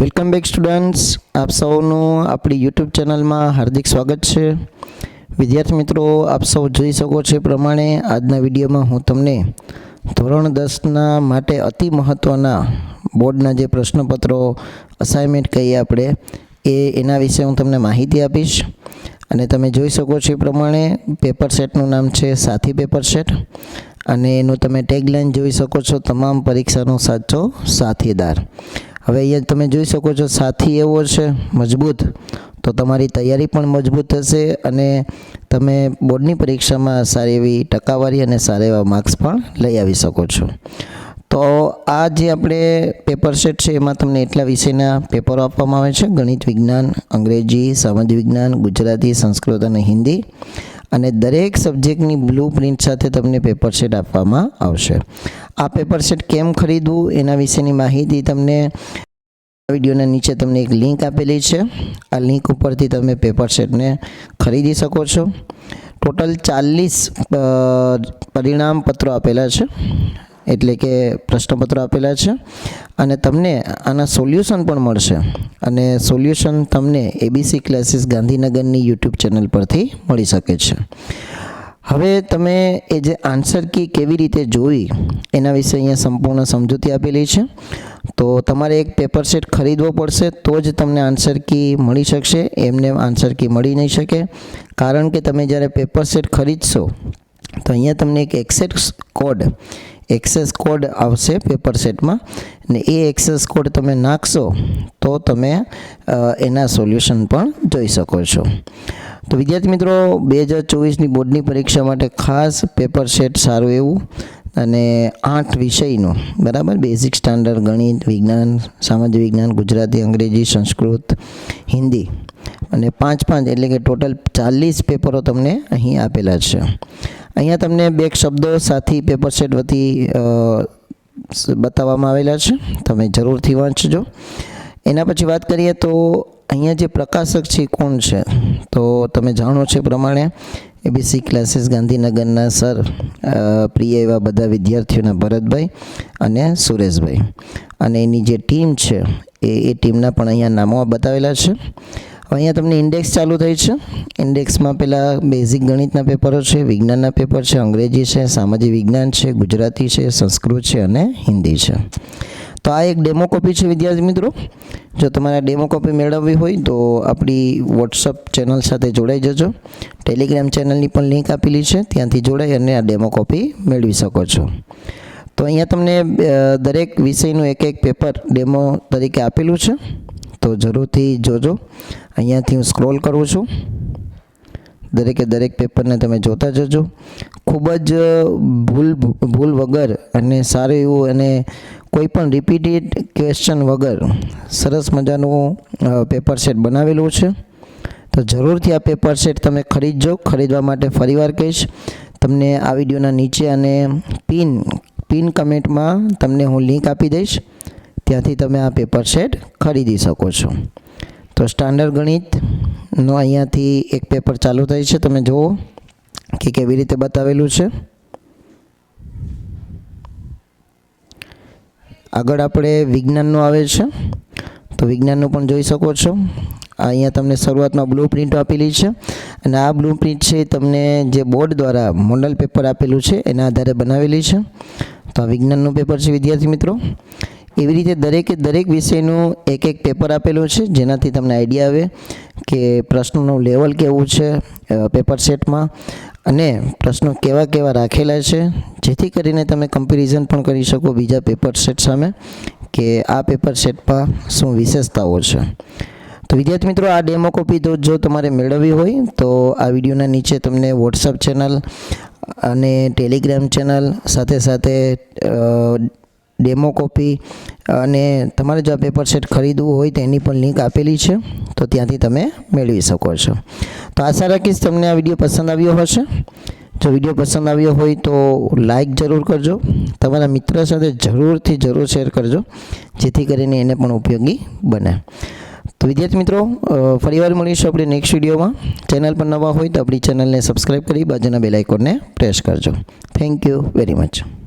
Welcome back students આપ સૌનું આપણી યુટ્યુબ ચેનલમાં હાર્દિક સ્વાગત છે. વિદ્યાર્થી મિત્રો, આપ સૌ જોઈ શકો છો એ પ્રમાણે આજના વિડીયોમાં હું તમને ધોરણ દસના માટે અતિ મહત્ત્વના બોર્ડના જે પ્રશ્નપત્રો અસાઇનમેન્ટ કહીએ આપણે, એ એના વિશે હું તમને માહિતી આપીશ. અને તમે જોઈ શકો છો એ પ્રમાણે પેપર સેટનું નામ છે સાથી પેપર સેટ. અને એનું તમે ટેગલાઇન જોઈ શકો છો, તમામ પરીક્ષાનો સાચો સાથીદાર. હવે અહીંયા તમે જોઈ શકો છો, સાથી એવો છે, મજબૂત. તો તમારી તૈયારી પણ મજબૂત થશે અને તમે બોર્ડની પરીક્ષામાં સારી એવી ટકાવારી અને સારા એવા માર્ક્સ પણ લઈ આવી શકો છો. તો આ જે આપણે પેપર સેટ છે, એમાં તમને એટલા વિષયના પેપરો આપવામાં આવે છે. ગણિત વિજ્ઞાન, અંગ્રેજી સામાજિક વિજ્ઞાન, ગુજરાતી, સંસ્કૃત અને હિન્દી. અને દરેક સબ્જેક્ટની બ્લુ પ્રિન્ટ સાથે તમને પેપર સેટ આપવામાં આવશે. આ પેપર સેટ કેમ ખરીદવું એના વિશેની માહિતી તમને વિડીયોના નીચે તમને એક લિંક આપેલી છે. આ લિંક ઉપરથી તમે પેપર સેટને ખરીદી શકો છો. ટોટલ ચાલીસ પરિણામ પત્રો આપેલા છે. એટલે કે પ્રશ્નપત્રો આપેલા છે. અને તમને આના સોલ્યુશન પણ મળશે. અને સોલ્યુશન તમને એબીસી ક્લાસીસ ગાંધીનગરની યુટ્યુબ ચેનલ પરથી મળી શકે છે. હવે તમે એ જે આન્સર કી કેવી રીતે જોઈ, એના વિશે અહીંયા સંપૂર્ણ સમજૂતી આપેલી છે. તો તમારે એક પેપર સેટ ખરીદવો પડશે, તો જ તમને આન્સર કી મળી શકશે. એમને આન્સર કી મળી નહીં શકે. કારણ કે તમે જ્યારે પેપર સેટ ખરીદશો, તો અહીંયા તમને એક એક્સેસ કોડ એક્સેસ કોડ આવશે પેપર સેટમાં ને એ એક્સેસ કોડ તમે નાખશો તો તમે એના સોલ્યુશન પણ જોઈ શકો છો. તો વિદ્યાર્થી મિત્રો, બે હજાર ચોવીસની બોર્ડની પરીક્ષા માટે ખાસ પેપર સેટ સારું એવું અને આઠ વિષયનું, બરાબર? બેઝિક સ્ટાન્ડર્ડ ગણિત, વિજ્ઞાન, સામાજિક વિજ્ઞાન, ગુજરાતી, અંગ્રેજી, સંસ્કૃત, હિન્દી અને પાંચ પાંચ એટલે કે ટોટલ ચાલીસ પેપરો તમને અહીં આપેલા છે. અહીંયા તમને બે શબ્દો સાથી પેપર સેટ વતી બતાવવામાં આવેલા છે. તમે જરૂરથી વાંચજો. એના પછી વાત કરીએ તો અહીંયા જે પ્રકાશક છે કોણ છે? તો તમે જાણો છો પ્રમાણે એબીસી ક્લાસીસ ગાંધીનગરના સર પ્રિય એવા બધા વિદ્યાર્થીઓના ભરતભાઈ અને સુરેશભાઈ. અને એની જે ટીમ છે એ એ ટીમના પણ અહીંયા નામો બતાવેલા છે. અહીંયા તમને ઇન્ડેક્સ ચાલુ થઈ છે. ઇન્ડેક્સમાં પહેલાં બેઝિક ગણિતના પેપરો છે, વિજ્ઞાનના પેપર છે, અંગ્રેજી છે, સામાજિક વિજ્ઞાન છે, ગુજરાતી છે, સંસ્કૃત છે અને હિન્દી છે. તો આ એક ડેમો કોપી છે વિદ્યાર્થી મિત્રો. જો તમારે ડેમો કોપી મેળવવી હોય તો આપણી વોટ્સઅપ ચેનલ સાથે જોડાઈ જજો. ટેલિગ્રામ ચેનલની પણ લિંક આપેલી છે. ત્યાંથી જોડાઈ અને આ ડેમો કોપી મેળવી શકો છો. તો અહીંયા તમને દરેક વિષયનું એક એક પેપર ડેમો તરીકે આપેલું છે. તો જરૂરથી જોજો. અહીંયાથી હું સ્ક્રોલ કરું છું. દરેકે દરેક પેપરને તમે જોતા જજો. ખૂબ જ ભૂલ ભૂલ વગર અને સારું એવું અને કોઈ પણ રિપીટેડ ક્વેશ્ચન વગર સરસ મજાનું પેપર સેટ બનાવેલું છે. તો જરૂરથી આ પેપર સેટ તમે ખરીદજો. ખરીદવા માટે ફરીવાર કહીશ. તમને આ વિડીયોના નીચે અને પિન પિન કમેન્ટમાં તમને હું લિંક આપી દઈશ. ત્યાંથી તમે આ પેપર સેટ ખરીદી શકો છો. તો સ્ટાન્ડર્ડ ગણિતનો અહીંયાથી એક પેપર ચાલુ થાય છે. તમે જુઓ કે કેવી રીતે બતાવેલું છે. આગળ આપણે વિજ્ઞાનનું આવે છે. તો વિજ્ઞાનનું પણ જોઈ શકો છો. અહીંયા તમને શરૂઆતમાં બ્લુ પ્રિન્ટ આપેલી છે અને આ બ્લુ પ્રિન્ટ છે તમને જે બોર્ડ દ્વારા મોડલ પેપર આપેલું છે, એના આધારે બનાવેલી છે. તો આ વિજ્ઞાનનું પેપર છે, વિદ્યાર્થી મિત્રો. એવી રીતે દરેકે દરેક વિષયનું એક એક પેપર આપેલું છે, જેનાથી તમને આઈડિયા આવે કે પ્રશ્નોનું લેવલ કેવું છે પેપર સેટમાં અને પ્રશ્નો કેવા કેવા રાખેલા છે, જેથી કરીને તમે કમ્પેરિઝન પણ કરી શકો બીજા પેપર સેટ સામે કે આ પેપર સેટમાં શું વિશેષતાઓ છે. તો વિદ્યાર્થી મિત્રો, આ ડેમો કોપી તો જો તમારે મેળવવી હોય, તો આ વિડીયોના નીચે તમને વોટ્સઅપ ચેનલ અને ટેલિગ્રામ ચેનલ સાથે સાથે ડેમો કોપી અને તમારે જો પેપર સેટ ખરીદવું હોય તો એની પણ લિંક આપેલી છે. તો ત્યાંથી તમે મેળવી શકો છો. તો આશા રાખીશ તમને આ વીડિયો પસંદ આવ્યો હશે. જો વીડિયો પસંદ આવ્યો હોય તો લાઇક જરૂર કરજો. તમારા મિત્ર સાથે જરૂરથી જરૂર શેર કરજો, જેથી કરીને એને પણ ઉપયોગી બને. તો વિદ્યાર્થી મિત્રો ફરીવાર મળીશું આપણે નેક્સ્ટ વિડીયોમાં ચેનલ પર નવા હોય તો આપણી ચેનલને સબસ્ક્રાઈબ કરી બાજુના બેલ આઇકોનને પ્રેસ કરજો. Thank you very much